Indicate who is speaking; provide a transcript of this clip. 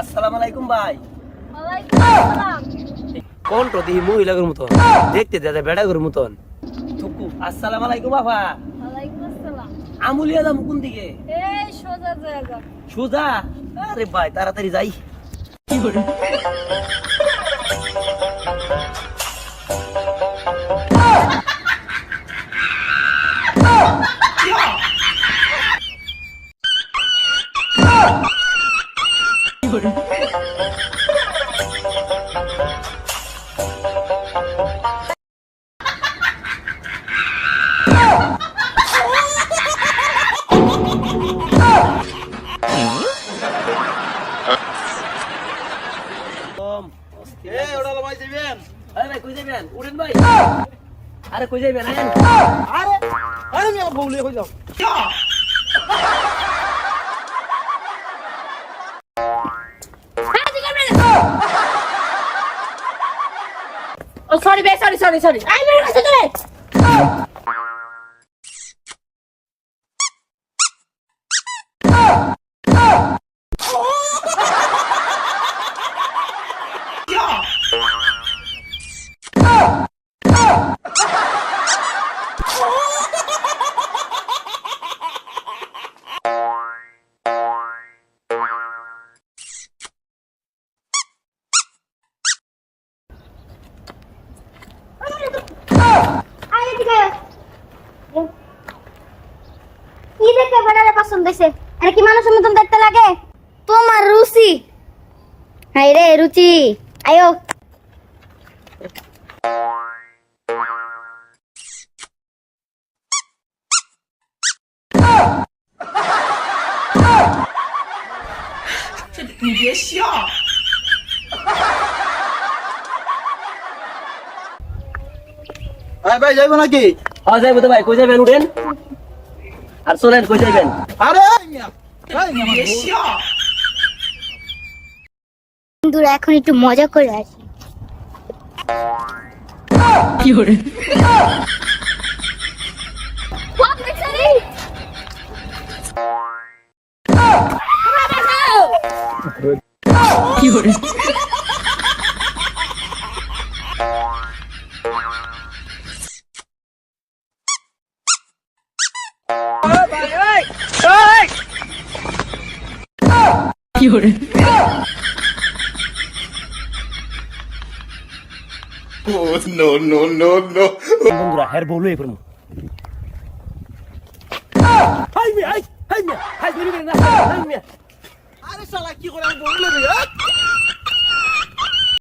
Speaker 1: আসসালামু আলাইকুম ভাই।
Speaker 2: ওয়ালাইকুম আসসালাম
Speaker 3: কোন তো মহিলাগুর মতন? দেখতে দাদা বেড়াগুর মতন।
Speaker 1: থুকু আসসালামু আলাইকুম বাবা।
Speaker 2: ওয়ালাইকুম আসসালাম
Speaker 1: আমুলিয়া দাম কোন দিকে?
Speaker 2: এই সোজা? জায়গা
Speaker 1: সুজা আরে ভাই তাড়াতাড়ি যাই।
Speaker 4: এ ওটা ভাই যাবেন
Speaker 1: আরে ভাই কই যাবেন উড়েন ভাই আরে কই যাবেন আয়েন
Speaker 4: আরে আরে আমি আমার বউলে হয়ে যাও
Speaker 2: সরি বে সরি সরি সরি
Speaker 5: কি দেখে বেড়ালে পছন্দ হয়েছে আরে কি মানুষের মতন দেখতে লাগে তোমার রুচি হাই রে রুচি আয়ো
Speaker 4: আরে ভাই যাইবো নাকি?
Speaker 1: হ্যাঁ যাইবো তো ভাই। কই যাবেন উঠেন? আর চলেন কই যাবেন
Speaker 4: আরে মিয়া এই মিয়া আমার বউ।
Speaker 5: বন্ধুরা এখন একটু মজা করে আসি
Speaker 1: বন্ধুরা হের বউলু এই করমু হাই মিয়া হাই হাই মিয়া হাই না হাই মিয়া।
Speaker 4: আরে শালা কি করে আমি বউলে